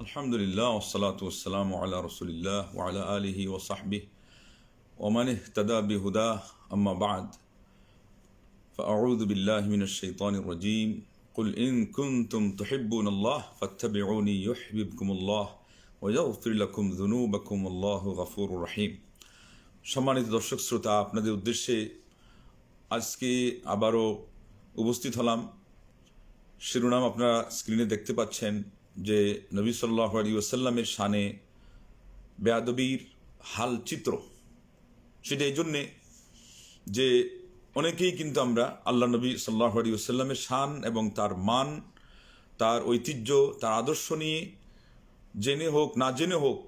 الحمد لله والصلاة والسلام على رسول الله وعلى آله وصحبه ومن اهتدى بهداه أما بعد فأعوذ بالله من الشيطان الرجيم قل إن كنتم تحبون الله فاتبعوني يحببكم الله ويغفر لكم ذنوبكم الله غفور رحيم সম্মানিত দর্শক শ্রোতা আপনাদের উদ্দেশ্যে আজকে আবারও উপস্থিত হলাম শিরোনাম আপনারা স্ক্রিনে দেখতে পাচ্ছেন যে নবী সাল্লাহ আলী ওসাল্লামের শানে বেয়াদবির হাল চিত্র। সেটা এই জন্যে যে অনেকেই কিন্তু আমরা আল্লাহ নবী সাল্লাহ আলী ওসাল্লামের শান এবং তার মান, তার ঐতিহ্য, তার আদর্শ নিয়ে জেনে হোক, না জেনে হোক,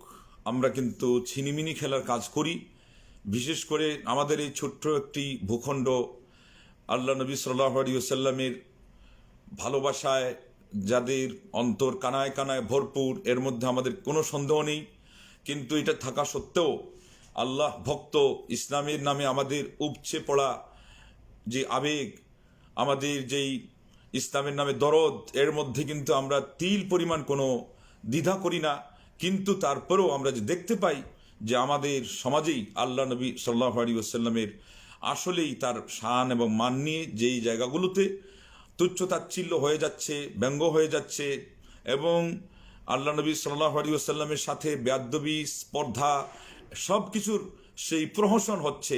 আমরা কিন্তু ছিনিমিনি খেলার কাজ করি। বিশেষ করে আমাদের এই ছোট্ট একটি ভূখণ্ড আল্লাহ নবী সাল্লাহ আলী ওসাল্লামের ভালোবাসায় যাদের অন্তর কানায় কানায় ভরপুর, এর মধ্যে আমাদের কোনো সন্দেহ নেই। কিন্তু এটা থাকা সত্ত্বেও আল্লাহ ভক্ত, ইসলামের নামে আমাদের উপচে পড়া যে আবেগ, আমাদের যেই ইসলামের নামে দরদ, এর মধ্যে কিন্তু আমরা তিল পরিমাণ কোনো দ্বিধা করি না। কিন্তু তারপরেও আমরা যে দেখতে পাই যে আমাদের সমাজেই আল্লাহ নবী সাল্লাহ আলী আসাল্লামের আসলেই তার শান এবং মান নিয়ে যেই জায়গাগুলোতে তুচ্ছ তাচ্ছিল্য হয়ে যাচ্ছে, ব্যঙ্গ হয়ে যাচ্ছে এবং আল্লাহ নবী সাল্লাহ আলী আসাল্লামের সাথে ব্যাদ্যবী স্পর্ধা সব কিছুর সেই প্রহসন হচ্ছে।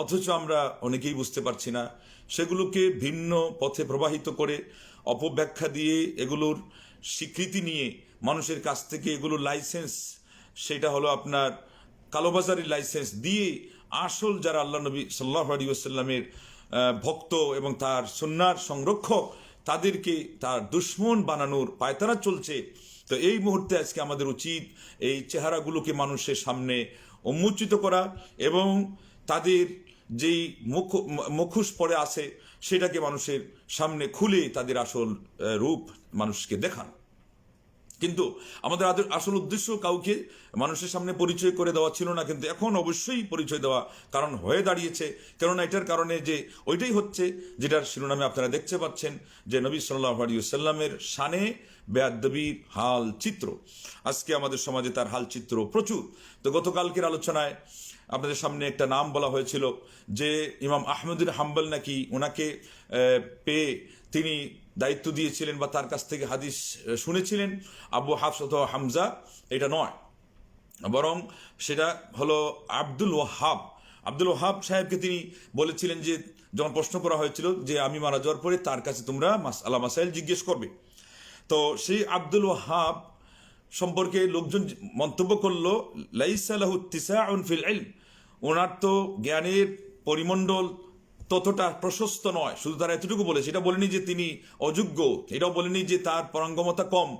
অথচ আমরা অনেকেই বুঝতে পারছি না, সেগুলোকে ভিন্ন পথে প্রবাহিত করে অপব্যাখ্যা দিয়ে এগুলোর স্বীকৃতি নিয়ে মানুষের কাছ থেকে এগুলোর লাইসেন্স, সেটা হলো আপনার কালোবাজারি লাইসেন্স দিয়ে আসল যারা আল্লাহ নবী সাল্লাহ আলী আসাল্লামের ভক্ত এবং তার সন্ন্যার সংরক্ষক তাদেরকে তার দুশ্মন বানানোর পায়তারা চলছে। তো এই মুহূর্তে আজকে আমাদের উচিত এই চেহারাগুলোকে মানুষের সামনে উন্মোচিত করা এবং তাদের যেই মুখ মুখোশ পরে আছে সেটাকে মানুষের সামনে খুলে তাদের আসল রূপ মানুষকে দেখান। কিন্তু আমাদের আসল উদ্দেশ্য কাউকে মানুষের সামনে পরিচয় করে দেওয়া ছিল না, কিন্তু এখন অবশ্যই পরিচয় দেওয়া কারণ হয়ে দাঁড়িয়েছে। কেননা এটার কারণে যে ওইটাই হচ্ছে যেটার শিরোনামে আপনারা দেখতে পাচ্ছেন যে নবী সাল্লাহ আলিয়াল্লামের শানে বেয়াদ্দবির হাল চিত্র। আজকে আমাদের সমাজে তার হাল চিত্র প্রচুর। তো গতকালকের আলোচনায় আপনাদের সামনে একটা নাম বলা হয়েছিল যে ইমাম আহমদুল হাম্বল নাকি ওনাকে পেয়ে তিনি দায়িত্ব দিয়েছিলেন বা তার কাছ থেকে হাদিস শুনেছিলেন আবু হাফস অথবা হামজা, এটা নয়। বরং সেটা হলো আব্দুল ওয়াহাব। আব্দুল ওয়াহাব সাহেবকে তিনি বলেছিলেন যে, যখন প্রশ্ন করা হয়েছিল যে, আমি মারা যাওয়ার পরে তার কাছে তোমরা মাস আল্লাহ মাসাইল জিজ্ঞেস করবে। তো সেই আব্দুল ওয়াহাব সম্পর্কে লোকজন মন্তব্য করল লাইসালাহু তিসাউন ফিল ওনার তো জ্ঞানের পরিমণ্ডল ততটা প্রশস্ত নয়। শুধু তারা এতটুকু বলেছে, এটা বলেনি যে তিনি অযোগ্য, এটাও বলেনি যে তার পরাঙ্গমতা কম।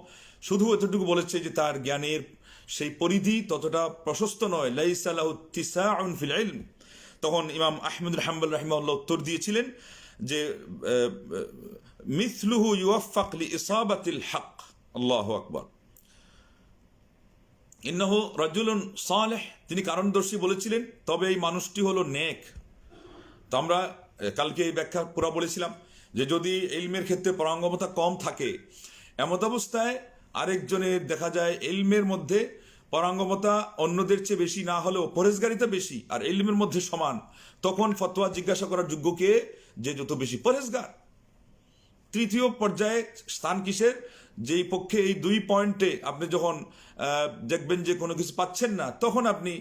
শুধু এতটুকু বলেছে যে তার জ্ঞানের সেই পরিধি ততটা প্রশস্ত নয়। লাইসালাহ তিসাউন ফিল ইলম। তখন ইমাম আহমদুল হাম্বুল রাহিমাল্লাহ উত্তর দিয়েছিলেন যে মিথলুহু ইউফাকলি ইসাবাতিল হক। আল্লাহ আকবর। ইন্নাহু রাজুলুন সালেহ। তিনি কারণদর্শী বলেছিলেন, তবে এই মানুষটি হলো নেক। তো আমরা কালকে এই ব্যাখ্যা পুরা বলেছিলাম যে যদি এলমের ক্ষেত্রে পরাঙ্গমতা কম থাকে, এমত অবস্থায় আরেকজনের দেখা যায় এলমের মধ্যে পরাঙ্গমতা অন্যদের চেয়ে বেশি, না হলেও পরেজগারিতা বেশি আর এলমের মধ্যে সমান, তখন ফতোয়া জিজ্ঞাসা করার যোগ্য কে? যে যত বেশি পরেজগার তৃতীয় পর্যায়ে স্থান কিসের? যেই পক্ষে এই দুই পয়েন্টে আপনি যখন দেখবেন যে কোনো কিছু পাচ্ছেন না, তখন আপনি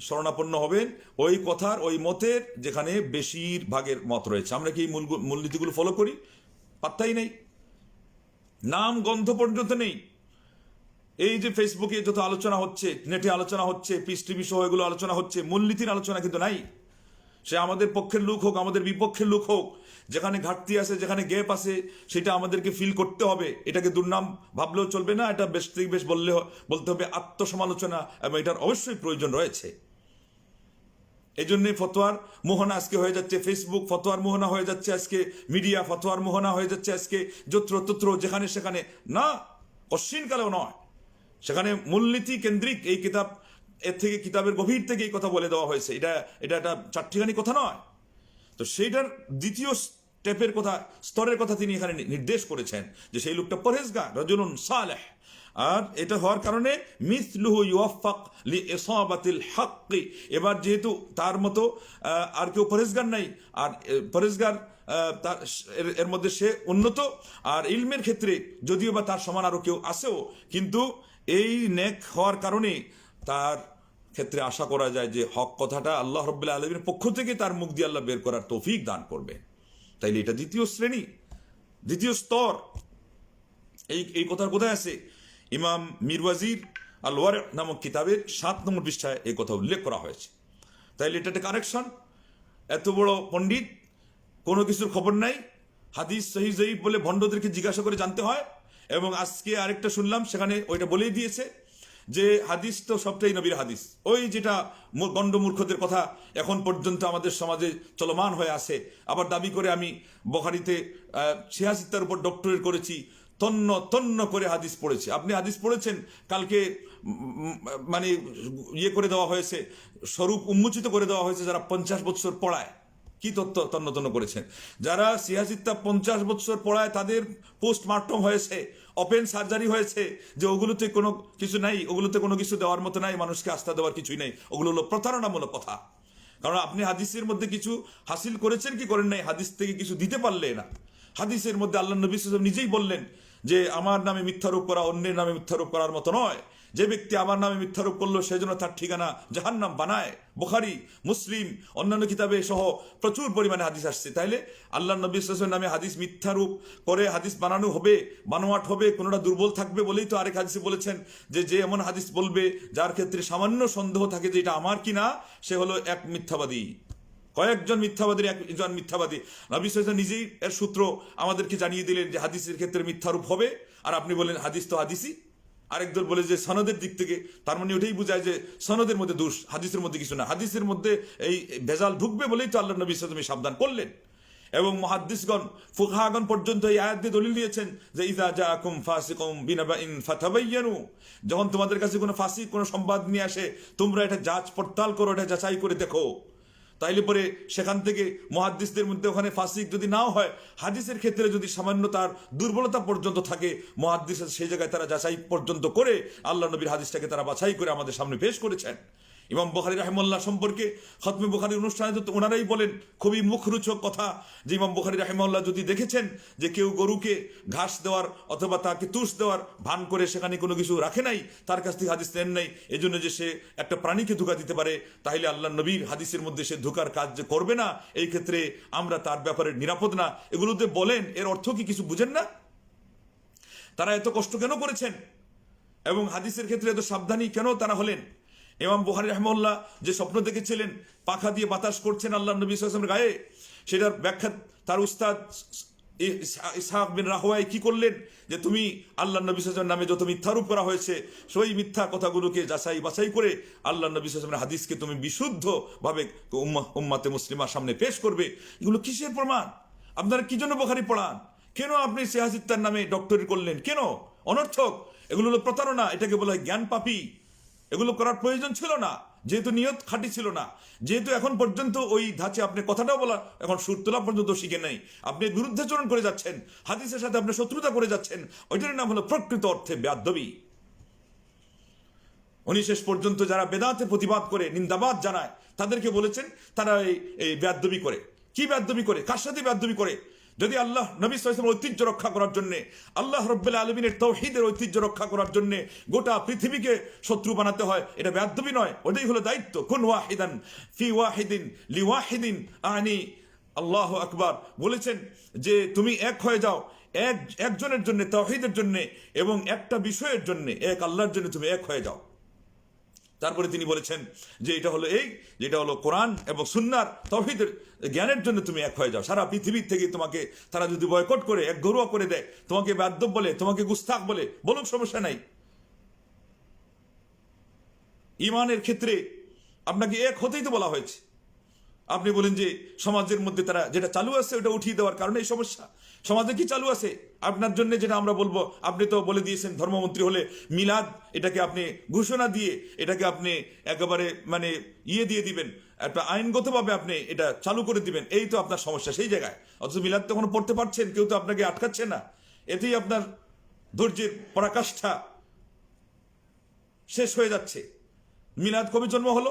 শরণাপন্ন হবেন। ওই কথার, ওই মতের যেখানে বেশিরভাগের মত রয়েছে। আমরা কি মূল মূলনীতিগুলো ফলো করি? পাত্তাই নেই। নাম, গন্ধ পর্যন্ত নেই। এই যে ফেসবুকে যত আলোচনা হচ্ছে নেটে আলোচনা হচ্ছে পিস টিভি সহ এগুলো আলোচনা হচ্ছে, মূলনীতির আলোচনা কিন্তু নাই। সে আমাদের পক্ষের লোক হোক, আমাদের বিপক্ষের লোক হোক, যেখানে ঘাটতি আছে, যেখানে গ্যাপ আছে, সেটা আমাদেরকে ফিল করতে হবে। এটাকে দুর্নাম ভাবলেও চলবে না, এটা বেশ বেশ বললে বলতে হবে আত্মসমালোচনা, এবং এটার অবশ্যই প্রয়োজন রয়েছে। এই জন্যে ফতোয়ার মোহনা আজকে হয়ে যাচ্ছে ফেসবুক ফতোয়ার মোহনা হয়ে যাচ্ছে আজকে মিডিয়া ফতোয়ার মোহনা হয়ে যাচ্ছে আজকে, যত্র তত্র, যেখানে সেখানে। না কশ্চিনকালেও নয়। সেখানে মূলনীতি কেন্দ্রিক এই কিতাব, এর থেকে কিতাবের গভীর থেকে এই কথা বলে দেওয়া হয়েছে। এটা এটা একটা চারটিখানি কথা নয়। তো সেইটার দ্বিতীয় স্টেপের কথা, স্তরের কথা তিনি এখানে নির্দেশ করেছেন যে সেই লোকটা পরহেজগার রজনুন সালেহ। আর এটা হওয়ার কারণে মিসলুহু ইউফাক লি ইসাবাতিল হাক্কি। এবার যেহেতু তার মতো আর কেউ পরেজগার নাই, আর পরেজগার তার এর- মধ্যে সে উন্নত, আর ইলমের ক্ষেত্রে যদিও বা তার সমান আরও কেউ আসেও কিন্তু এই নেক হওয়ার কারণে তার ক্ষেত্রে আশা করা যায় যে হক কথাটা আল্লাহ রব্বুল্লাহ আলমীর পক্ষ থেকে তার মুখ দিয়ে আল্লাহ বের করার তৌফিক দান করবে। তাইলে এটা দ্বিতীয় শ্রেণি, দ্বিতীয় স্তর। এই এই কথার কোথায় আছে? ইমাম মিরওয়াজির আল ওয়ার নামক কিতাবের সাত নম্বর পৃষ্ঠায় এই কথা উল্লেখ করা হয়েছে। তাইলে এটা একটা কারেকশন এত বড় পণ্ডিত, কোনো কিছুর খবর নাই। হাদিস সহি জয়ীব বলে ভণ্ডদেরকে জিজ্ঞাসা করে জানতে হয় এবং আজকে আরেকটা শুনলাম, সেখানে ওইটা বলেই দিয়েছে যে হাদিস তো সবটাই নবীর হাদিস। ওই যেটা গণ্ডমূর্খদের কথা এখন পর্যন্ত আমাদের সমাজে চলমান হয়ে আছে। আবার দাবি করে আমি বখারিতে ছিয়াশিত্তার উপর ডক্টরেট করেছি তন্ন তন্ন করে হাদিস পড়েছে। আপনি হাদিস পড়েছেন, কালকে মানে ইয়ে করে দেওয়া হয়েছে, স্বরূপ উন্মোচিত করে দেওয়া হয়েছে যারা পঞ্চাশ বছর পড়ায়। কি তত্ত্ব তন্ন করেছেন? যারা সিয়াসিত্তা পঞ্চাশ বছর পড়ায় তাদের পোস্টমার্টম হয়েছে, ওপেন সার্জারি হয়েছে, যে ওগুলোতে কোনো কিছু নাই, ওগুলোতে কোনো কিছু দেওয়ার মতো নাই, মানুষকে আস্থা দেওয়ার কিছুই নেই, ওগুলো হলো প্রতারণামূলক কথা। কারণ আপনি হাদিসের মধ্যে কিছু হাসিল করেছেন কি করেন নাই, হাদিস থেকে কিছু দিতে পারলে না। হাদিসের মধ্যে আল্লাহ নবী নিজেই বললেন যে আমার নামে মিথ্যারোপ করা অন্যের নামে মিথ্যারোপ করার মতো নয়। যে ব্যক্তি আমার নামে মিথ্যারোপ করল সেজন্য তার ঠিকানা জাহান্নাম বানায়। বুখারী, মুসলিম, অন্যান্য কিতাবে সহ প্রচুর পরিমাণে হাদিস আসছে। তাইলে আল্লাহ নবী সাল্লাল্লাহু নামে হাদিস মিথ্যারূপ করে হাদিস বানানো হবে, বানোয়াট হবে, কোনোটা দুর্বল থাকবে বলেই তো আরেক হাদিসে বলেছেন যে যে এমন হাদিস বলবে যার ক্ষেত্রে সামান্য সন্দেহ থাকে যে এটা আমার কিনা, সে হলো এক মিথ্যাবাদী। কয়েকজন মিথ্যাবাদীর একজন মিথ্যাবাদী। নবী সাল্লাল্লাহু নিজেই এর সূত্র আমাদেরকে জানিয়ে দিলেন যে হাদিসের ক্ষেত্রে মিথ্যারূপ হবে। আর আপনি বলেন হাদিস তো হাদিসই। আরেক দল বলে যে সনদের দিক থেকে, তার মানে ওটাই বোঝায় যে সনদের মধ্যে দোষ, হাদিসের মধ্যে কিছু না। হাদিসের মধ্যে এই ভেজাল ঢুকবে বলেই তো আল্লাহ নবী সাল্লাল্লাহু সাবধান করলেন। এবং মহাদ্দিসগণ, ফুকাহাগণ পর্যন্ত এই আয়াত দিয়ে দলিল দিয়েছেন যে ইজা জাআকুম ফাসিকুম বিনাবাইন ফাতাবাইয়ানু। যখন তোমাদের কাছে কোনো ফাসিক, কোনো সংবাদ নিয়ে আসে, তোমরা এটা যাচ পড়তাল করো, এটা যাচাই করে দেখো। তাইলে পরে সেখান থেকে মহাদ্দিসদের মধ্যে ওখানে ফাসিক যদি নাও হয়, হাদিসের ক্ষেত্রে যদি সামান্য তার দুর্বলতা পর্যন্ত থাকে, মহাদ্দিসের সেই জায়গায় তারা যাচাই পর্যন্ত করে, আল্লাহ নবীর হাদিসটাকে তারা বাছাই করে আমাদের সামনে পেশ করেছেন। ইমাম বুখারি রাহেমুল্লাহ সম্পর্কে খতমে বুখারির অনুষ্ঠানে তো ওনারাই বলেন, খুবই মুখরোচক কথা যে ইমাম বুখারি রাহেমুল্লাহ যদি দেখেছেন যে কেউ গরুকে ঘাস দেওয়ার অথবা তাকে তুষ দেওয়ার ভান করে সেখানে কোনো কিছু রাখে নাই, তার কাছ থেকে হাদিস নেন নাই এই জন্য যে সে একটা প্রাণীকে ধোকা দিতে পারে, তাহলে আল্লাহ নবীর হাদিসের মধ্যে সে ধোকার কাজ যে করবে না, এই ক্ষেত্রে আমরা তার ব্যাপারে নিরাপদ না। এগুলোতে বলেন, এর অর্থ কি কিছু বুঝেন না? তারা এত কষ্ট কেন করেছেন? এবং হাদিসের ক্ষেত্রে এত সাবধানী কেন তারা হলেন? ইমাম বুহারি রহমল্লাহ যে স্বপ্ন দেখেছিলেন, পাখা দিয়ে বাতাস করছেন আল্লাহ নবী সাল্লামের গায়ে, সেটার ব্যাখ্যা তার উস্তাদ ইসা- ইসহাক বিন রাহওয়াই কি করলেন? যে তুমি আল্লাহ নবী সাল্লামের নামে যত মিথ্যারূপ করা হয়েছে, সেই মিথ্যা কথাগুলোকে যাচাই বাছাই করে আল্লাহ নবী সাল্লামের হাদিসকে তুমি বিশুদ্ধভাবে উম্মা- উম্মাতে মুসলিমার সামনে পেশ করবে। এগুলো কিসের প্রমাণ? আপনারা কি জন্য বোখারি পড়ান? কেন আপনি সিয়াসিত্তার নামে ডক্টরি করলেন? কেন? অনর্থক। এগুলো হলো প্রতারণা, এটাকে বলা হয় জ্ঞান পাপি এগুলো করার প্রয়োজন ছিল না। যেহেতু নিয়ত খাঁটি ছিল না। যেহেতু এখন পর্যন্ত ওই ধাঁচে আপনি কথাটাও বলা, এখন সুর তোলা পর্যন্ত শিখে নেই। আপনি বিরুদ্ধাচরণ করে যাচ্ছেন। হাদিসের সাথে আপনি শত্রুতা করে যাচ্ছেন। ওইটার নাম হলো প্রকৃত অর্থে ব্যাধবী উনি শেষ পর্যন্ত যারা বেদাতের প্রতিবাদ করে, নিন্দাবাদ জানায়, তাদেরকে বলেছেন, তারা এই ব্যাধবি করে। কি ব্যাধবি করে? কার সাথে ব্যাধবি করে? যদি আল্লাহ নবী সাল্লামের ঐতিহ্য রক্ষা করার জন্য, আল্লাহ রব্বুল আলমিনের তৌহিদের ঐতিহ্য রক্ষা করার জন্য গোটা পৃথিবীকে শত্রু বানাতে হয়, এটা ব্যাধবি নয়, ওটাই হলো দায়িত্ব। কোন ওয়াহিদান, ফি ওয়াহিদিন, লি ওয়াহিদিন, আনি, আল্লাহ আকবার। বলেছেন যে তুমি এক হয়ে যাও, এক, একজনের জন্য, তৌহিদের জন্য এবং একটা বিষয়ের জন্য, এক আল্লাহর জন্য তুমি এক হয়ে যাও। তারপরে তিনি বলেছেন যে এটা হলো এই যেটা হলো কোরআন এবং সুন্নার, তহিদের জ্ঞানের জন্য তুমি এক হয়ে যাও। সারা পৃথিবীর থেকে তোমাকে, তারা যদি বয়কট করে, এক গরুয়া করে দেয়, তোমাকে বাধ্য বলে, তোমাকে গুস্তাক বলে, বলুক সমস্যা নাই। ইমানের ক্ষেত্রে আপনাকে এক হতেই তো বলা হয়েছে। আপনি বলেন যে সমাজের মধ্যে তারা যেটা চালু আছে ওটা উঠিয়ে দেওয়ার কারণে এই সমস্যা। সমাজে কি চালু আছে? আপনার জন্য যেটা আমরা বলব, আপনি তো বলে দিয়েছেন ধর্মমন্ত্রী হলে মিলাদ, এটাকে আপনি ঘোষণা দিয়ে এটাকে আপনি একেবারে মানে ইয়ে দিয়ে দিবেন, একটা আইনগতভাবে আপনি এটা চালু করে দিবেন, এই তো আপনার সমস্যা সেই জায়গায়। অথচ মিলাদ তো এখনও পড়তে পারছেন, কেউ তো আপনাকে আটকাচ্ছে না। এতেই আপনার ধৈর্যের পরাকাষ্ঠা শেষ হয়ে যাচ্ছে। মিলাদ কবে জন্ম হলো?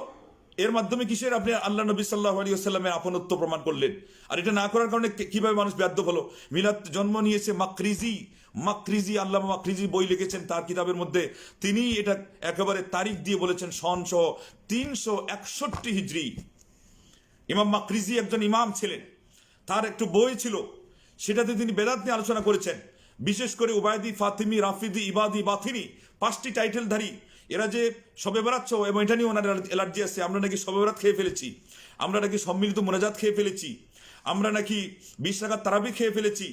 এর মাধ্যমে কিসের? আপনি আল্লাহ নবী সাল্লাহ আলী আসাল্লামের আপনত্ব প্রমাণ করলেন। আর এটা না করার কারণে কীভাবে মানুষ ব্যাধ্য হলো? মিলাদ জন্ম নিয়েছে মাকরিজি। মাকরিজি আল্লাহ মাকরিজি বই লিখেছেন তার কিতাবের মধ্যে। তিনি এটা একেবারে তারিখ দিয়ে বলেছেন, সন সহ তিনশো একষট্টি হিজড়ি ইমাম মাকরিজি একজন ইমাম ছিলেন। তার একটু বই ছিল। সেটাতে তিনি বেদাত নিয়ে আলোচনা করেছেন। বিশেষ করে উবায়দি, ফাতিমি, রাফিদি, ইবাদি, বাথিনি, পাঁচটি টাইটেলধারী এরা যে সবে বেড়াচ্ছ এবং এটা নিয়ে ওনার অ্যালার্জি আছে, আমরা নাকি সবে বেড়াত খেয়ে ফেলেছি। আমরা নাকি সম্মিলিত মোনাজাত খেয়ে ফেলেছি। আমরা নাকি বিশ টাকার তারাবি খেয়ে ফেলেছি।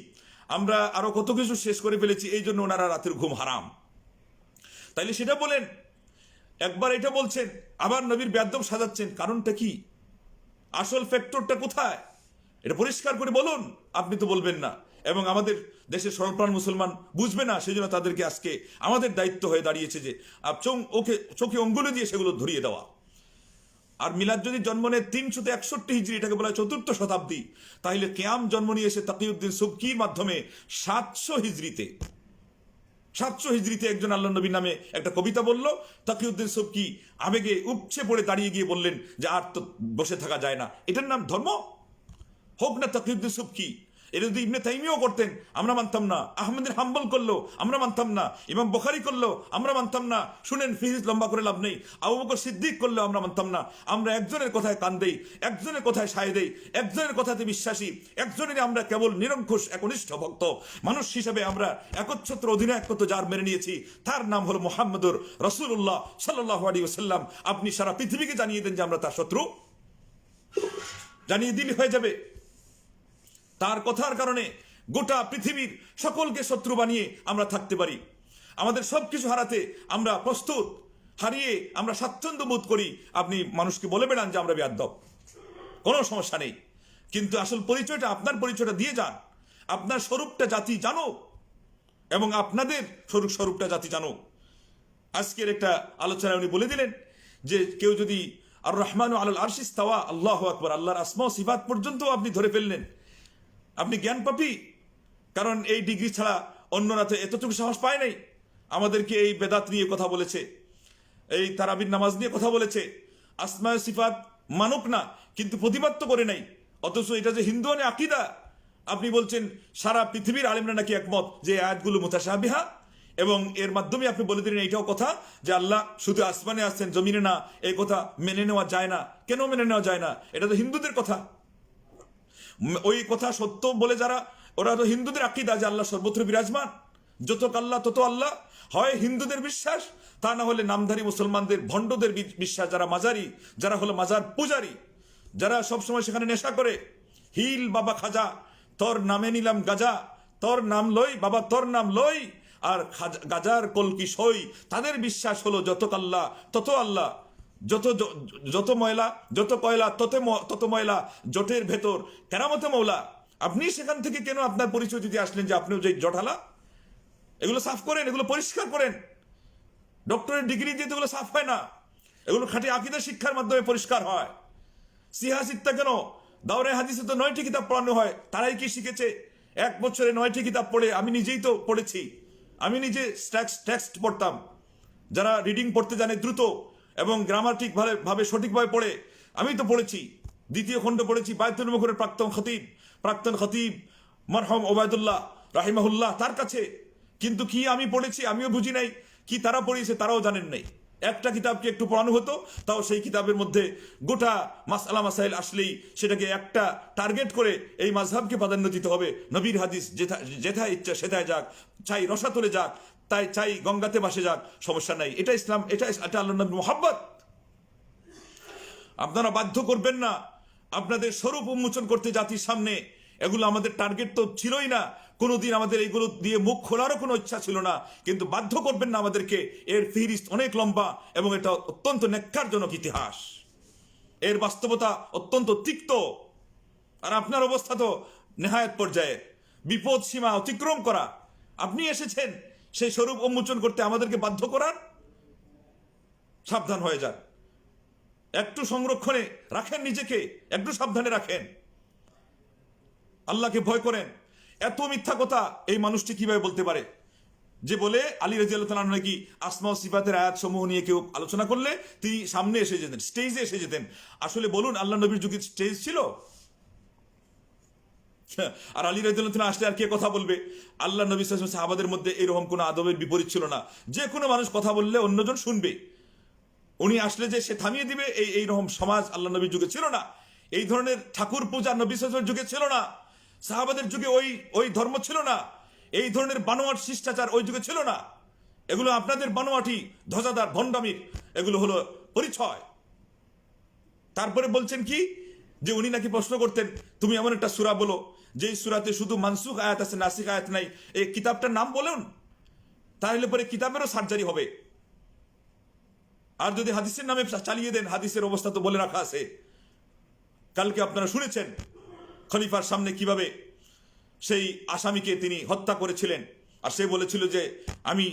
আমরা আরও কত কিছু শেষ করে ফেলেছি, এই জন্য ওনারা রাতের ঘুম হারাম। তাইলে সেটা বলেন, একবার এটা বলছেন, আবার নবীর ব্যাদ্যম সাজাচ্ছেন, কারণটা কি? আসল ফ্যাক্টরটা কোথায়? এটা পরিষ্কার করে বলুন, আপনি তো বলবেন না। এবং আমাদের দেশের সরলপ্রাণ মুসলমান বুঝবে না সেই জন্য তাদেরকে আজকে আমাদের দায়িত্ব হয়ে দাঁড়িয়েছে যে চোখ ওকে, চোখে অঙ্গুলি দিয়ে সেগুলো ধরিয়ে দেওয়া। আর মিলাদ যদি জন্ম নেয় তিনশোতে একষট্টি হিজড়ি, এটাকে বলা হয় চতুর্থ শতাব্দী, তাহলে কেয়াম জন্ম নিয়েছে তাকিউদ্দিন সুবকির মাধ্যমে সাতশো হিজড়িতে সাতশো হিজড়িতে একজন আল্লাহ নবী নামে একটা কবিতা বলল। তাকিউদ্দিন সুবকি আবেগে উপচে পড়ে দাঁড়িয়ে গিয়ে বললেন যে, আর তো বসে থাকা যায় না। এটার নাম ধর্ম? হোক না তাকিউদ্দিন সুবকি এটা যদি ইবনে তাইমিও করতেন। আমরা মানতাম না। আহমেদের হাম্বল করল, আমরা মানতাম না। ইমাম বখারি করল, আমরা মানতাম না। শুনেন ফিজ লম্বা করে লাভ নেই। আবু বকর সিদ্দিক করল আমরা মানতাম না। আমরা একজনের কথায় কান দেই, একজনের কথায় সায় দেই, একজনের কথাতে বিশ্বাসী একজনের আমরা কেবল নিরঙ্কুশ, একনিষ্ঠ ভক্ত। মানুষ হিসেবে আমরা একচ্ছত্র অধিনায়কত্ব যার মেনে নিয়েছি, তার নাম হলো মোহাম্মদুর রসুল্লাহ সাল্লাহ আলী ওসাল্লাম আপনি সারা পৃথিবীকে জানিয়ে দেন যে আমরা তার শত্রু। জানিয়ে দিলে হয়ে যাবে। তার কথার কারণে গোটা পৃথিবীর সকলকে শত্রু বানিয়ে আমরা থাকতে পারি। আমাদের সবকিছু হারাতে আমরা প্রস্তুত। হারিয়ে আমরা স্বাচ্ছন্দ্য বোধ করি। আপনি মানুষকে বলে বেড়ান যে আমরা বেয়াদ্দব কোনো সমস্যা নেই। কিন্তু আসল পরিচয়টা আপনার পরিচয়টা দিয়ে যান। আপনার স্বরূপটা জাতি জানো। এবং আপনাদের স্বরূপ স্বরূপটা জাতি জানো। আজকের একটা আলোচনায় উনি বলে দিলেন যে কেউ যদি আর রহমান আল আরশিস তাওয়া আল্লাহ আকবর, আল্লাহর আসমা সিফাত পর্যন্ত আপনি ধরে ফেললেন আপনি জ্ঞান পাপি। কারণ এই ডিগ্রি ছাড়া অন্যরা তো এতটুকু সাহস পায় নাই। আমাদেরকে এই বেদাত নিয়ে কথা বলেছে। এই তারাবির নামাজ নিয়ে কথা বলেছে। আসমায় সিফাত মানুক না, কিন্তু প্রতিবাদ তো করে নাই। অথচ এটা যে হিন্দু আনে আকিদা। আপনি বলছেন, সারা পৃথিবীর আলিমরা নাকি একমত যে আয়াতগুলো মুতাসাবিহা এবং এর মাধ্যমে আপনি বলে দিলেন এইটাও কথা যে আল্লাহ শুধু আসমানে আসছেন, জমিনে না। এই কথা মেনে নেওয়া যায় না। কেন মেনে নেওয়া যায় না? এটা তো হিন্দুদের কথা। ওই কথা সত্য বলে যারা, ওরা তো হিন্দুদের আকিদা যে আল্লাহ সর্বত্র বিরাজমান। যত আল্লাহ, তত আল্লাহ। হয় হিন্দুদের বিশ্বাস, তা না হলে নামধারী মুসলমানদের, ভণ্ডদের বিশ্বাস। যারা মাজারি, যারা হলো মাজার পূজারি, যারা সবসময় সেখানে নেশা করে। হিল বাবা খাজা, তোর নামে নিলাম গাজা, তোর নাম লই, বাবা তোর নাম লই, আর গাজার কলকি সই। তাদের বিশ্বাস হলো যত আল্লাহ, তত আল্লাহ। যত যত ময়লা, যত কয়লা, তত তত ময়লা, জটের ভেতর, কেরামতে মৌলা। আপনি সেখান থেকে কেন আপনার পরিচয় দিতে আসলেন যে আপনিও যে জটালা এগুলো সাফ করেন, এগুলো পরিষ্কার করেন। ডক্টরের ডিগ্রি দিয়ে তো এগুলো সাফ হয় না। এগুলো খাঁটি আকিদা শিক্ষার মাধ্যমে পরিষ্কার হয়। সিহাসিত্তা কেন? দাওরে হাদিসে তো নয়টি কিতাব পড়ানো হয়, তারাই কি শিখেছে? এক বছরে নয়টি কিতাব পড়ে, আমি নিজেই তো পড়েছি। আমি নিজে টেক্সট পড়তাম। যারা রিডিং পড়তে জানে দ্রুত। এবং গ্রামাটিক ভাবে ভাবে সঠিকভাবে পড়ে, আমি তো পড়েছি। দ্বিতীয় খণ্ড পড়েছি, বায়তুল মুখরের প্রাক্তন খতিব প্রাক্তন খতিব মারহম ওবায়দুল্লাহ রাহিমাহুল্লাহ তার কাছে। কিন্তু কি আমি পড়েছি আমিও বুঝি নাই, কি তারা পড়িয়েছে তারাও জানেন নাই। একটা কিতাবকে একটু পড়ানো হতো, তাও সেই কিতাবের মধ্যে গোটা মাসালা মাসাইল আসলেই সেটাকে একটা টার্গেট করে এই মাঝহাবকে প্রাধান্য দিতে হবে। নবীর হাদিস যেথা যেথায় ইচ্ছা সেথায় যাক চাই রসাতলে যাক তাই চাই গঙ্গাতে বাসে যাক, সমস্যা নাই। এটা ইসলাম, এটা এটা আল্লাহ মোহাব্বত আপনারা বাধ্য করবেন না আপনাদের স্বরূপ উন্মোচন করতে জাতির সামনে। এগুলো আমাদের টার্গেট তো ছিলই না। কোনোদিন আমাদের এইগুলো দিয়ে মুখ খোলারও কোনো ইচ্ছা ছিল না। কিন্তু বাধ্য করবেন না আমাদেরকে। এর ফিরিস্ট অনেক লম্বা এবং এটা অত্যন্ত নেককারজনক ইতিহাস। এর বাস্তবতা অত্যন্ত তিক্ত। আর আপনার অবস্থা তো নেহায়ত পর্যায়ে। বিপদ সীমা অতিক্রম করা। আপনি এসেছেন। সেই স্বরূপ উন্মোচন করতে আমাদেরকে বাধ্য করার সাবধান হয়ে যান। একটু সংরক্ষণে রাখেন নিজেকে, একটু সাবধানে রাখেন। আল্লাহকে ভয় করেন। এত মিথ্যা কথা এই মানুষটি কীভাবে বলতে পারে? যে বলে আলী রাজি আল্লাহ নাকি আসমা সিফাতের আয়াত সমূহ নিয়ে কেউ আলোচনা করলে তিনি সামনে এসে যেতেন স্টেজে এসে যেতেন। আসলে বলুন, আল্লাহ নবীর যুগে স্টেজ ছিল? আর আলী রাজিউল্লাহ আসলে আর কে কথা বলবে? আল্লাহ নবী সাহাবাদের মধ্যে এরকম কোনো আদবের বিপরীত ছিল না। যে কোনো মানুষ কথা বললে অন্যজন শুনবে। উনি আসলে যে সে থামিয়ে দিবে, এই এইরকম সমাজ আল্লাহ নবীর যুগে ছিল না। এই ধরনের ঠাকুর পূজা নবী সাল্লাল্লাহু যুগে ছিল না। সাহাবাদের যুগে ওই ওই ধর্ম ছিল না। এই ধরনের বানোয়াট শিষ্টাচার ওই যুগে ছিল না। এগুলো আপনাদের বানোয়াটি ধ্বজাদার, ভণ্ডামির, এগুলো হলো পরিচয়। তারপরে বলছেন কি? যে উনি নাকি প্রশ্ন করতেন, তুমি এমন একটা সুরা বলো যে সুরাতে শুধু মানসুখ আয়াত আছে নাসিক আয়াত নাই, এই কিতাবটার নাম বলুন, তাহলে পরে কিতাবেরও সার্জারি হবে। আর যদি হাদিসের নামে চালিয়ে দেন, হাদিসের অবস্থা তো বলে রাখা আছে। কালকে আপনারা শুনেছেন, খলিফার সামনে কীভাবে সেই আসামিকে তিনি হত্যা করেছিলেন। আর সে বলেছিল যে, আমি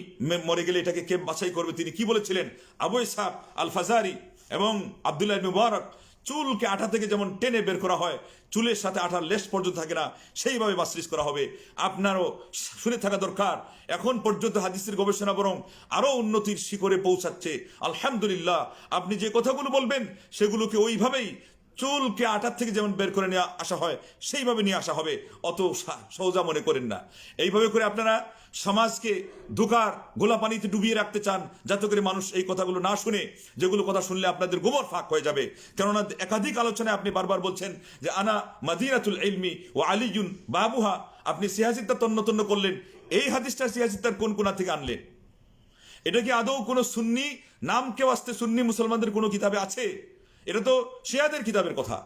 মরে গেলে এটাকে কে বাছাই করবে? তিনি কি বলেছিলেন? আবু ইসাব আল ফাজারি এবং আবদুল্লাহ মুবারক চুলকে আঠা থেকে যেমন টেনে বের করা হয়, চুলের সাথে আঠার লেস পর্যন্ত থাকে না, সেইভাবে মাসলিস করা হবে। আপনারও শুনে থাকা দরকার। এখন পর্যন্ত হাদিসের গবেষণা বরং আরও উন্নতির শিখরে পৌঁছাচ্ছে। আলহামদুলিল্লাহ, আপনি যে কথাগুলো বলবেন, সেগুলোকে ওইভাবেই চুলকে আটার থেকে যেমন বের করে নিয়ে আসা হয়, সেইভাবে নিয়ে আসা হবে। অত সা- সোজা মনে করেন না। এইভাবে করে আপনারা সমাজকে ধোকার গোলা পানিতে ডুবিয়ে রাখতে চান, যাতে করে মানুষ এই কথাগুলো না শুনে, যেগুলো কথা শুনলে আপনাদের গোবর ফাঁক হয়ে যাবে। কেননা একাধিক আলোচনায় আপনি বারবার বলছেন যে, আনা মাদিনাতুল ইলমি ও আলিজুন বাবুহা। আপনি সিয়াসিত্তা তন্ন তন্ন করলেন। এই হাদিসটা সিয়াসিত্তার কোন কোনা থেকে আনলেন? এটা কি আদৌ কোনো সুন্নি, নাম কেউ আসতে সুন্নি মুসলমানদের কোনো কিতাবে আছে? এটা তো শিয়াদের কিতাবের কথা।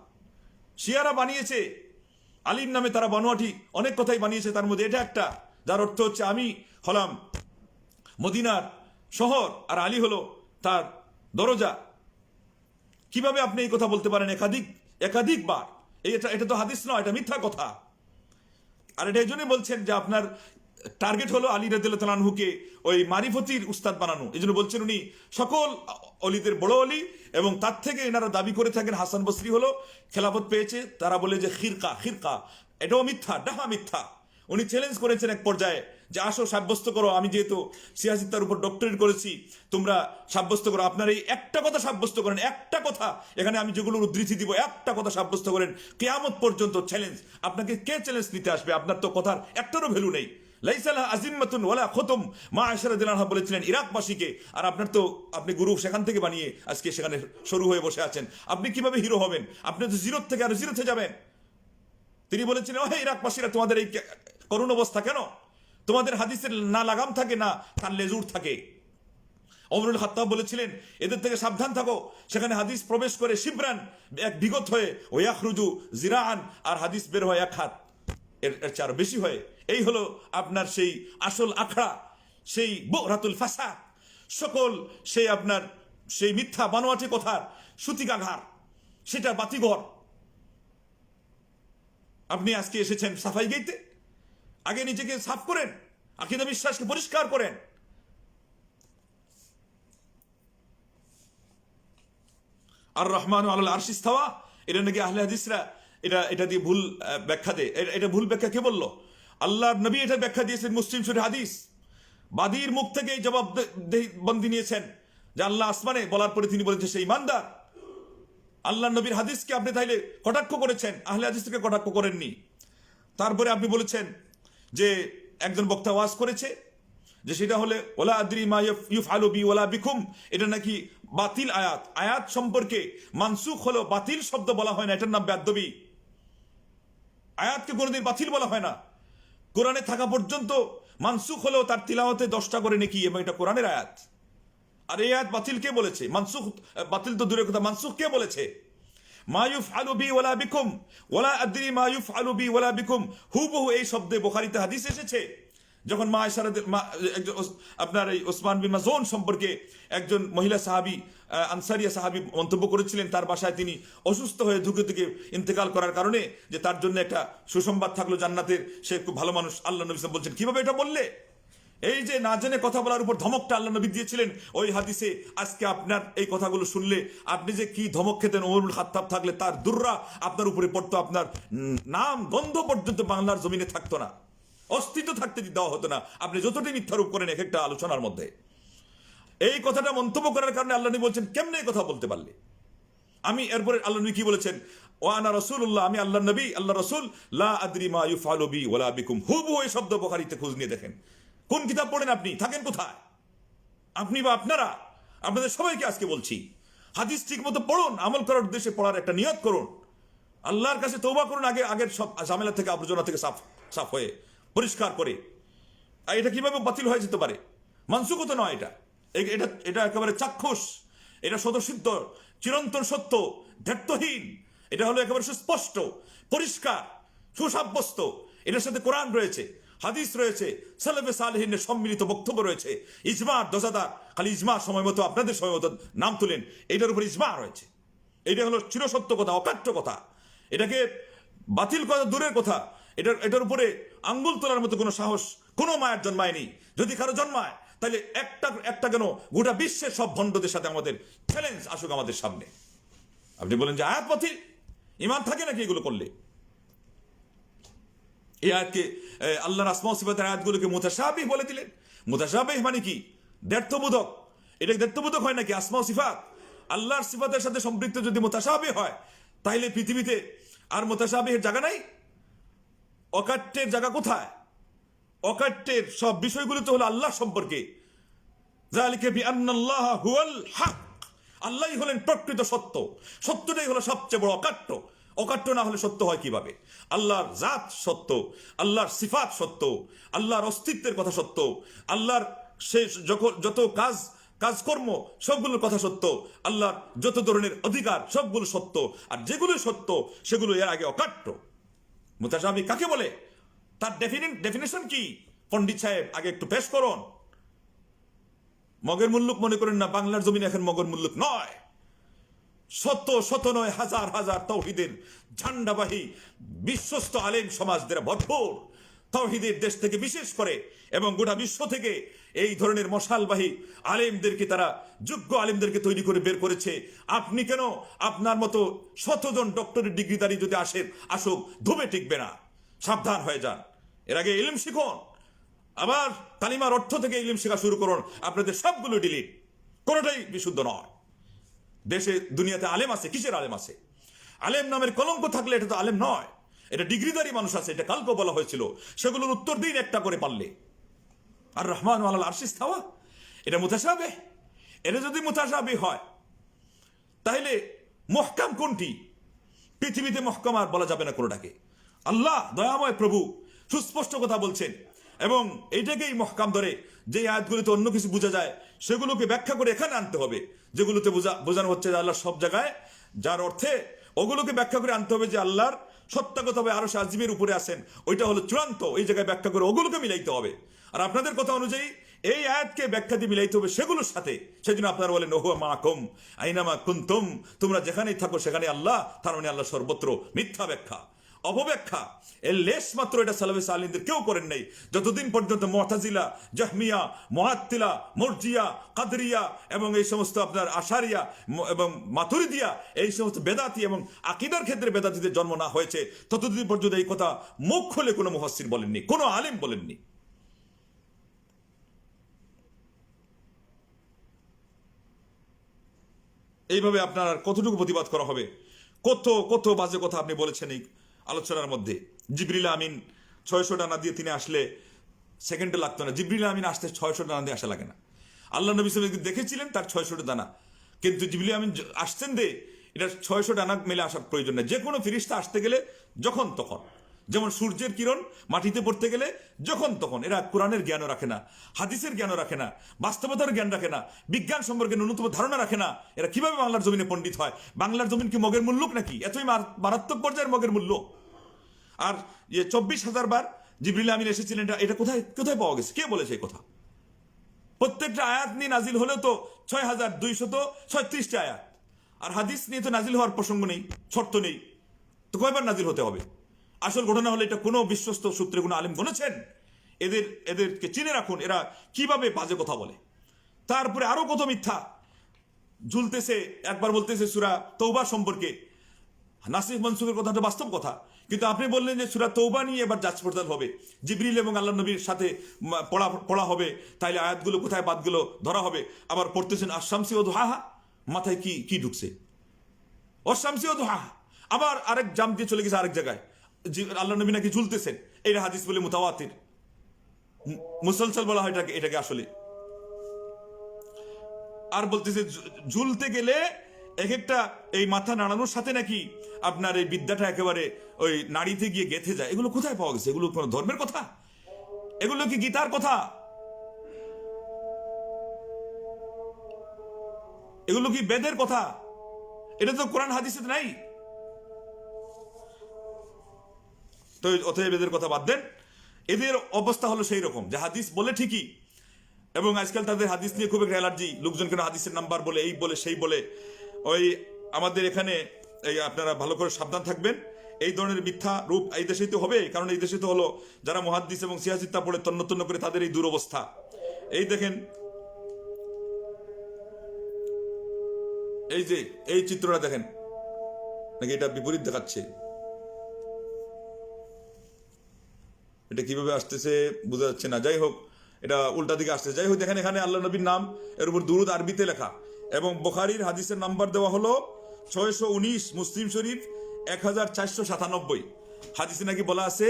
শিয়ারা বানিয়েছে, আলিম নামে তারা বানোয়াটি অনেক কথাই বানিয়েছে, তার মধ্যে এটা একটা, যার অর্থ হচ্ছে আমি হলাম মদিনার শহর, আর আলী হলো তার দরজা। কীভাবে আপনি এই কথা বলতে পারেন একাধিক একাধিকবার এটা এটা তো হাদিস নয়, এটা মিথ্যা কথা। আর এটা এই জন্যই বলছেন যে আপনার টার্গেট হলো আলী রাজুকে ওই মারিফতির উস্তাদ বানানো। এই জন্য বলছেন উনি, সকল অলিদের বড় অলি এবং তার থেকে এনারা দাবি করে থাকেন হাসান বসরি হলো খেলাফত পেয়েছে, তারা বলে যে খিরকা খিরকা, এটাও মিথ্যা, ডাহা মিথ্যা। উনি চ্যালেঞ্জ করেছেন এক পর্যায়ে যে আসো সাব্যস্ত করো, আমি যেহেতু সিয়াসিত্তার উপর ডক্টরেট করেছি, তোমরা সাব্যস্ত করো। আপনার এই একটা কথা সাব্যস্ত করেন, একটা কথা। এখানে আমি যেগুলো উদ্ধৃতি দিব, একটা কথা সাব্যস্ত করেন, কেয়ামত পর্যন্ত চ্যালেঞ্জ আপনাকে কে চ্যালেঞ্জ নিতে আসবে? আপনার তো কথার একটারও ভ্যালু নেই। লাইসালা আজিম্মাতুন ওয়ালা খতম। মা বলেছিলেন, ইরাকবাসীকে, আর আপনার তো আপনি গুরু সেখান থেকে বানিয়ে আজকে সেখানে হয়ে বসে আছেন। আপনি কীভাবে হিরো হবেন? আপনি তো থেকে জিরোতে যাবেন। তিনি বলেছিলেন ইরাকবাসীরা, তোমাদের এই করুণ অবস্থা কেন? তোমাদের হাদিসের না লাগাম থাকে, না তার লেজুর থাকে। অমরুল হাত্তাব বলেছিলেন, এদের থেকে সাবধান থাকো। সেখানে হাদিস প্রবেশ করে শিবরান এক বিগত হয়ে, ওয়াখরুজু জিরান আর হাদিস বের হয় এক হাত। এর এর চেয়ে আরও বেশি হয়, এই হলো আপনার সেই আসল আখড়া, সেই বোরাতুল ফাসা সকল সেই আপনার সেই মিথ্যা বানোয়াটি কথার সুতিকাঘার, সেটা বাতিঘর। আপনি আজকে এসেছেন সাফাই গাইতে আগে নিজেকে সাফ করেন, আকিদা বিশ্বাসকে পরিষ্কার করেন। আর রহমান আল্লাহ আরশিস্তাওয়া এটা নাকি আহলে হাদিসরা এটা এটা দিয়ে ভুল ব্যাখ্যা দেয় এটা- ভুল ব্যাখ্যা কে বলল? আল্লাহর নবী এটা ব্যাখ্যা দিয়েছেন মুসলিম শরীর হাদিস। বাদীর মুখ থেকে জবাব বন্দি নিয়েছেন। যে আল্লাহ আসমানে বলার পরে তিনি বলেছেন সেই ইমানদার। আল্লাহ নবীর হাদিসকে আপনি তাইলে কটাক্ষ করেছেন? আহলে হাদিস থেকে কটাক্ষ করেননি। তারপরে আপনি বলেছেন যে একজন বক্তা ওয়াজ করেছে, যে সেটা হলে, ওলা আদ্রি মা ইউফ- ইউফআলু বি ওলা বিকুম। এটা নাকি বাতিল আয়াত। আয়াত সম্পর্কে মানসুখ হলো বাতিল শব্দ বলা হয় না, এটার নাম বেদবি আয়াতকে কোনোদিন বাতিল বলা হয় না। কোরআনে থাকা পর্যন্ত মানসুখ হলেও তার তিলাওয়াতে দশটা করে নেকি এবং এটা কোরআনের আয়াত। আর এই আয়াত বাতিল কে বলেছে? মানসুখ, বাতিল তো দূরের কথা, মানসুখ কে বলেছে? মায়ুফ আলু বি ওলা বিকুম ওলা আদ্রি মায়ুফ আলু বি ওলা বিকুম। হুবহু এই শব্দে বোখারিতে হাদিস এসেছে। যখন মা ইশারা একজন আপনার এই ওসমান বিন মাজুন সম্পর্কে একজন মহিলা সাহাবী আনসারিয়া সাহাবী মন্তব্য করেছিলেন, তার বাসায় তিনি অসুস্থ হয়ে ধুকে ধুকে ইন্তেকাল করার কারণে যে তার জন্য একটা সুসংবাদ থাকল জান্নাতের, সে খুব ভালো মানুষ, আল্লাহ নবী বলছেন, কীভাবে এটা বললে? এই যে না জেনে কথা বলার উপর ধমকটা আল্লাহ নবী দিয়েছিলেন, ওই হাদিসে আজকে আপনার এই কথাগুলো শুনলে আপনি যে কি ধমক খেতেন ওমরুল খাত্তাব থাকলে তার দুর্রা আপনার উপরে পড়তো, আপনার নাম, গন্ধ পর্যন্ত বাংলার জমিনে থাকতো না। অস্তিত্ব থাকতে দেওয়া হতো না। আপনি যতটি মিথ্যারোপ করেন এক একটা আলোচনার মধ্যে। এই কথাটা মন্তব্য করার কারণে আল্লাহ নবী বলছেন, কেমনে কথা বলতে পারলে? আমি এরপরে আল্লাহ নবী কি বলেছেন? ও আনা রসুল্লাহ আমি আল্লাহ নবী আল্লাহ রসুল, লা আদরি মা ইউফালু বি ওয়ালা বিকুম হুবহু এই শব্দ বখারিতে খোঁজ নিয়ে দেখেন। কোন কিতাব পড়েন আপনি? থাকেন কোথায়? আপনি বা আপনারা? আপনাদের সবাইকে আজকে বলছি, হাদিস ঠিক মতো পড়ুন, আমল করার উদ্দেশ্যে পড়ার একটা নিয়ত করুন। আল্লাহর কাছে তৌবা করুন, আগে আগের সব ঝামেলা থেকে, আবর্জনা থেকে সাফ সাফ হয়ে। পরিষ্কার করে। আর এটা কীভাবে বাতিল হয়ে যেতে পারে? মানসুকত নয় এটা। এটা এটা একেবারে চাক্ষুষ। এটা সদসিদ্ধ চিরন্তন সত্য দ্ব্যর্থহীন এটা হলো একেবারে সুস্পষ্ট, পরিষ্কার, সুসাব্যস্ত। এটার সাথে কোরআন রয়েছে, হাদিস রয়েছে, সালেফে সালেহিনের সম্মিলিত বক্তব্য রয়েছে। ইজমার দজাদার, খালি ইজমা সময় মতো আপনাদের সময় মতো নাম তুলেন। এটার উপর ইজমা রয়েছে। এটা হলো চিরসত্য কথা, অকাট্য কথা। এটাকে বাতিল করা দূরের কথা। এটার এটার উপরে আঙ্গুল তোলার মতো কোনো সাহস কোনো মায়ের জন্মায়নি। যদি কারও জন্মায়, তাহলে একটা একটা কেন গোটা বিশ্বের সব ভণ্ডদের সাথে আমাদের চ্যালেঞ্জ আসুক আমাদের সামনে। আপনি বলেন যে আয়াত বাতিল? ইমান থাকে নাকি এগুলো করলে? এই আয়াতকে আল্লাহর আসমা সিফাতের আয়াতগুলোকে মুতাশাবিহ বলে দিলেন। মুতাশাবিহ মানে কি? দ্ব্যর্থবোধক। এটা দ্ব্যর্থবোধক হয় নাকি আসমা সিফাত? আল্লাহর সিফাতের সাথে সম্পৃক্ত যদি মুতাশাবিহ হয় তাইলে পৃথিবীতে আর মুতাশাবিহের জায়গা নাই? অকাট্যের জায়গা কোথায়? অকাট্যের সব বিষয়গুলো তো হলো আল্লাহ সম্পর্কে। আল্লাহই হলেন প্রকৃত সত্য। সত্যটাই হলো সবচেয়ে বড় অকাট্য। অকাট্য না হলে সত্য হয় কীভাবে? আল্লাহর জাত সত্য, আল্লাহর সিফাত সত্য, আল্লাহর অস্তিত্বের কথা সত্য, আল্লাহর সে যত কাজ, কাজকর্ম, সবগুলোর কথা সত্য, আল্লাহর যত ধরনের অধিকার, সবগুলো সত্য। আর যেগুলো সত্য, সেগুলো এর আগে অকাট্য। মুতাসাবি কাকে বলে? তার ডেফিনেশন কি? পণ্ডিত সাহেব, আগে একটু পেশ করুন। মগের মুল্লুক মনে করেন না, বাংলার জমিন এখন মগের মুল্লুক নয়। শত শত নয়, হাজার হাজার তৌহিদের ঝান্ডাবাহী বিশ্বস্ত আলেম সমাজদের ভরপুর। তৌহিদের দেশ থেকে বিশেষ করে এবং গোটা বিশ্ব থেকে এই ধরনের মশালবাহী আলেমদেরকে তারা, যোগ্য আলেমদেরকে তৈরি করে বের করেছে। আপনি কেন আপনার মতো শতজন ডক্টরের ডিগ্রিদারি যদি আসেন, আসুক, ধুমে টিকবে না। সাবধান হয়ে যান। এর আগে ইলিম শিখুন। আবার কালিমার অর্থ থেকে ইলিম শেখা শুরু করুন। আপনাদের সবগুলো ডিলিট কোনোটাই বিশুদ্ধ নয়। দেশে, দুনিয়াতে আলেম আছে। কিসের আলেম আছে? আলেম নামের কলঙ্ক থাকলে এটা তো আলেম নয়। এটা ডিগ্রিদারি মানুষ আছে, এটা কালকে বলা হয়েছিল। সেগুলোর উত্তর দিন একটা করে পারলে। আর রহমান আল্লাহ আরশিস থাওয়া এটা মুতাসাবে এটা যদি মুতাসাবি হয়, তাহলে মহকাম কোনটি? পৃথিবীতে মহকাম আর বলা যাবে না কোনোটাকে। আল্লাহ দয়াময় প্রভু সুস্পষ্ট কথা বলছেন। এবং এইটাকেই মহকাম ধরে যে আয়াতগুলিতে অন্য কিছু বোঝা যায়, সেগুলোকে ব্যাখ্যা করে এখানে আনতে হবে। যেগুলোতে বোঝা বোঝানো হচ্ছে যে আল্লাহ সব জায়গায়, যার অর্থে ওগুলোকে ব্যাখ্যা করে আনতে হবে যে আল্লাহর সত্যাগতভাবে আরও আজিমের উপরে আসেন। ওইটা হলো চূড়ান্ত। এই জায়গায় ব্যাখ্যা করে ওগুলোকে মিলাইতে হবে। আর আপনাদের কথা অনুযায়ী এই আয়াতকে ব্যাখ্যা দিয়ে মিলাইতে হবে সেগুলোর সাথে। সেজন্য আপনারা বলেন, ওহু মা কম আইনামা কুন্তুম, তোমরা যেখানেই থাকো সেখানে আল্লাহ, তার মানে আল্লাহ সর্বত্র মিথ্যা ব্যাখ্যা। অপব্যাখ্যা। এর লেশ মাত্র এটা সালাবে সালিনদের কেউ করেন নাই। যতদিন পর্যন্ত মতাজিলা, জাহমিয়া মহাত্তিলা মর্জিয়া, কাদরিয়া এবং এই সমস্ত আপনার আশারিয়া এবং মাথুরিদিয়া এই সমস্ত বেদাতি এবং আকিদার ক্ষেত্রে বেদাতিদের জন্ম না হয়েছে, ততদিন পর্যন্ত এই কথা মুখ খুলে কোনো মুহাসির বলেননি, কোনো আলেম বলেননি। এইভাবে আপনার কতটুকু প্রতিবাদ করা হবে? কত কত বাজে কথা আপনি বলেছেন এই আলোচনার মধ্যে। জিবরিল আমিন ছয়শো টানা দিয়ে তিনি আসলে সেকেন্ডে লাগতো না। জিবরিল আমিন আসতে ছয়শো টানা দিয়ে আসা লাগে না। আল্লাহ নবী আলাইহি দেখেছিলেন তার ছয়শো দানা কিন্তু জিবরিল আমিন আসছেন দে এটা ছয়শো ডানা মেলে আসার প্রয়োজন নেই। যে কোনো ফিরিস্তা আসতে গেলে যখন তখন। যেমন সূর্যের কিরণ মাটিতে পড়তে গেলে যখন তখন। এরা কোরআনের জ্ঞানও রাখে না, হাদিসের জ্ঞানও রাখে না, বাস্তবতার জ্ঞান রাখে না, বিজ্ঞান সম্পর্কে ন্যূনতম ধারণা রাখে না। এরা কীভাবে বাংলার জমিনে পণ্ডিত হয়? বাংলার জমিন কি মগের মূল্যক নাকি? এতই মার- মারাত্মক পর্যায়ের মগের মূল্য। আর ইয়ে চব্বিশ হাজার বার জিবরিল আমিন এসেছিলেন, এটা- এটা কোথায় কোথায় পাওয়া গেছে? কে বলেছে এই কথা? প্রত্যেকটা আয়াত নিয়ে নাজিল হলেও তো ছয় হাজার দুইশত ছয়ত্রিশটা আয়াত। আর হাদিস নিয়ে তো নাজিল হওয়ার প্রসঙ্গ নেই, শর্ত নেই। তো কয়বার নাজিল হতে হবে? আসল ঘটনা হলে এটা কোনো বিশ্বস্ত সূত্রে কোনো আলেম বলেছেন এদের, এদেরকে চিনে রাখুন, এরা কীভাবে বাজে কথা বলে। তারপরে আরও কত মিথ্যা। ঝুলতেছে, একবার বলতেছে সুরা তৌবা সম্পর্কে। নাসিফ মনসুখের কথাটা বাস্তব কথা। কিন্তু আপনি বললেন যে সুরা তৌবা নিয়ে এবার যাচ পড়তাল হবে। জিবরিল এবং আল্লাহ নবীর সাথে পড়া পড়া হবে। তাইলে আয়াতগুলো কোথায়, বাদগুলো ধরা হবে। আবার পড়তেছেন আশামসি ও দোহা মাথায় কি কি ঢুকছে? অশামসি ও দোহা আবার আরেক জাম দিয়ে চলে গেছে আরেক জায়গায়। আল্লাহ নবী নাকি ঝুলতেছেন? এটা হাদিস বলে মুতাওয়াতির। মু- মুসলসল বলা হয় এটাকে এটাকে আসলে। আর বলতেছে ঝুলতে গেলে এক একটা এই মাথা নাড়ানোর সাথে নাকি আপনার এই বিদ্যাটা একেবারে ওই নাড়িতে গিয়ে গেথে যায়। এগুলো কোথায় পাওয়া গেছে? এগুলো কোনো ধর্মের কথা? এগুলো কি গীতার কথা? এগুলো কি বেদের কথা? এটা তো কোরআন, হাদিসে নাই। তো অতএব এদের কথা বাদ দেন। এদের অবস্থা হলো সেই রকম যে হাদিস বলে ঠিকই, এবং আজকাল তাদের হাদিস নিয়ে খুব একটা অ্যালার্জি। লোকজন কেন হাদিসের নাম্বার বলে, এই বলে, সেই বলে। ওই আমাদের এখানে, এই আপনারা ভালো করে সাবধান থাকবেন। এই ধরনের মিথ্যা রূপ এই দেশেই তো হবে কারণ এই দেশে তো হলো যারা মহাদ্দিস এবং সিয়াসিত্তা পড়ে তন্ন তন্ন করে তাদের এই দুরবস্থা। এই দেখেন, এই যে, এই চিত্রটা দেখেন, নাকি এটা বিপরীত দেখাচ্ছে। এটা কীভাবে আসতেছে বোঝা যাচ্ছে না। যাই হোক, এটা উল্টা দিকে আসতেছে। যাই হোক, দেখেন এখানে আল্লাহ নবীর নাম, এর উপর দুরুদ আরবিতে লেখা। এবং বোখারির হাদিসের নাম্বার দেওয়া হলো ছয়শো উনিশ মুসলিম শরীফ এক হাজার চারশো সাতানব্বই। হাদিসে নাকি বলা আছে,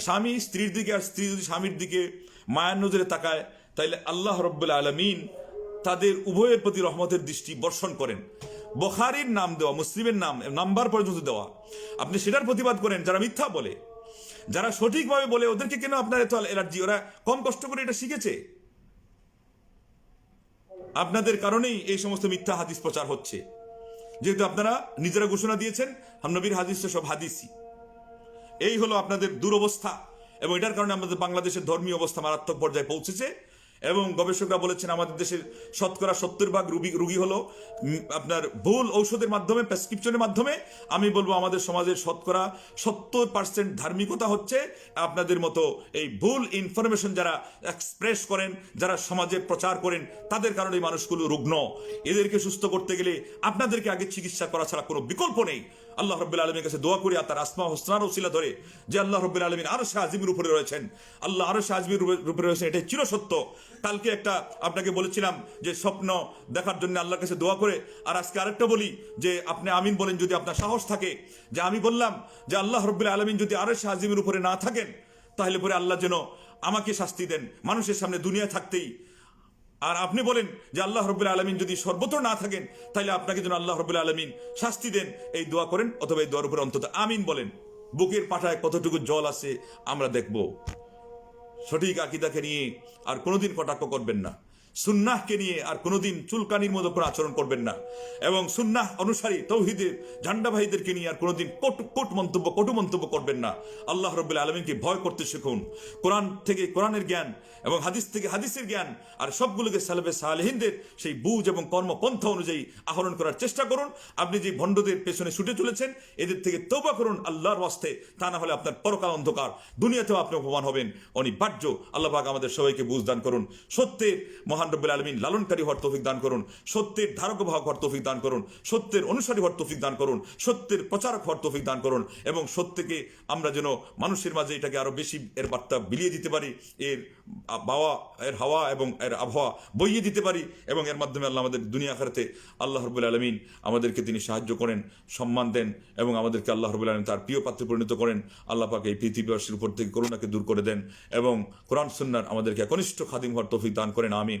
স্বামী স্ত্রীর দিকে আর স্ত্রী যদি স্বামীর দিকে মায়ের নজরে তাকায়, তাইলে আল্লাহ রব্বুল আলমিন তাদের উভয়ের প্রতি রহমতের দৃষ্টি বর্ষণ করেন। বখারির নাম দেওয়া, মুসলিমের নাম, নাম্বার পর্যন্ত দেওয়া। আপনি সেটার প্রতিবাদ করেন, যারা মিথ্যা বলে। যারা সঠিকভাবে বলে ওদেরকে কেন আপনার এত অ্যালার্জি ওরা কম কষ্ট করে এটা শিখেছে? আপনাদের কারণেই এই সমস্ত মিথ্যা হাদিস প্রচার হচ্ছে। যেহেতু আপনারা নিজেরা ঘোষণা দিয়েছেন হামনবীর হাদিস তো সব হাদিসই। এই হলো আপনাদের দুরবস্থা এবং এটার কারণে আমাদের বাংলাদেশের ধর্মীয় অবস্থা মারাত্মক পর্যায়ে পৌঁছেছে। এবং গবেষকরা বলেছেন, আমাদের দেশের শতকরা সত্তর ভাগ রুগী রুগী হলো আপনার ভুল ঔষধের মাধ্যমে, প্রেসক্রিপশনের মাধ্যমে। আমি বলব, আমাদের সমাজের শতকরা সত্তর পার্সেন্ট ধার্মিকতা হচ্ছে আপনাদের মতো এই ভুল ইনফরমেশন যারা এক্সপ্রেস করেন, যারা সমাজে প্রচার করেন, তাদের কারণে মানুষগুলো রুগ্ন। এদেরকে সুস্থ করতে গেলে আপনাদেরকে আগে চিকিৎসা করা ছাড়া কোনো বিকল্প নেই। আল্লাহ রব্বুল আলমীর কাছে দোয়া করি আর তার আসমা হোসনার ওসিলা ধরে যে আল্লাহ রব্বুল আলমিন আরও শাহ আজিমের উপরে রয়েছেন। আল্লাহ আরও শাহ আজিমের উপরে রয়েছেন, এটাই চিরসত্য। কালকে একটা আপনাকে বলেছিলাম যে স্বপ্ন দেখার জন্য আল্লাহর কাছে দোয়া করে। আর আজকে আরেকটা বলি যে আপনি আমিন বলেন যদি আপনার সাহস থাকে। যে আমি বললাম যে আল্লাহ রব্বুল আলমিন যদি আরও শাহ আজিমের উপরে না থাকেন, তাহলে পরে আল্লাহ যেন আমাকে শাস্তি দেন। মানুষের সামনে দুনিয়া থাকতেই আর আপনি বলেন যে আল্লাহ রবুল্লা আলমিন যদি সর্বত্র না থাকেন তাহলে আপনাকে যেন আল্লাহ রবুল্লা আলমিন শাস্তি দেন। এই দোয়া করেন অথবা এই দোয়ার উপরে অন্তত আমিন বলেন। বুকের পাঠায় কতটুকু জল আছে আমরা দেখব। সঠিক আকিদাকে নিয়ে আর কোনোদিন কটাক্ষ করবেন না। সুন্নাহকে নিয়ে আর কোনোদিন চুলকানির মতো করে আচরণ করবেন না। এবং সুন্নাহ অনুসারী, তৌহিদের, ঝান্ডাবাহীদেরকে নিয়ে আর কোনোদিন কটু, কট মন্তব্য, কটু মন্তব্য করবেন না। আল্লাহ রব্বুল আলমিনকে ভয় করতে শিখুন। কোরআন থেকে কোরআনের জ্ঞান এবং হাদিস থেকে হাদিসের জ্ঞান আর সবগুলোকে সালেবে সালেহিনদের সেই বুঝ এবং কর্মপন্থা অনুযায়ী আহরণ করার চেষ্টা করুন। আপনি যে ভণ্ডদের পেছনে ছুটে চলেছেন, এদের থেকে তৌবা করুন আল্লাহর ওয়াস্তে, তা না হলে আপনার পরকাল অন্ধকার। দুনিয়াতেও আপনি অপমান হবেন। অনিবার্য। আল্লাহ আমাদের সবাইকে বুঝ দান করুন। সত্যের মহান রব্বুল আলমিন লালনকারী হওয়ার তৌফিক দান করুন, সত্যের ধারক ভাগ হওয়ার তৌফিক দান করুন, সত্যের অনুসারী হওয়ার তৌফিক দান করুন, সত্যের প্রচারক হওয়ার তৌফিক দান করুন এবং সত্যকে আমরা যেন মানুষের মাঝে এটাকে আরও বেশি এর বার্তা বিলিয়ে দিতে পারি, এর বাওয়া, এর হাওয়া এবং এর আবহাওয়া বইয়ে দিতে পারি এবং এর মাধ্যমে আল্লাহ আমাদের দুনিয়া আখারাতে আল্লাহ রবুল আলমিন আমাদেরকে তিনি সাহায্য করেন, সম্মান দেন এবং আমাদেরকে আল্লাহ রবুল আলমিন তার প্রিয় পাত্রে পরিণত করেন। আল্লাহ পাকে এই পৃথিবীবাসীর উপর থেকে করুণাকে দূর করে দেন এবং কোরআন সুন্নার আমাদেরকে একনিষ্ঠ খাদিম হওয়ার তৌফিক দান করেন, আমিন।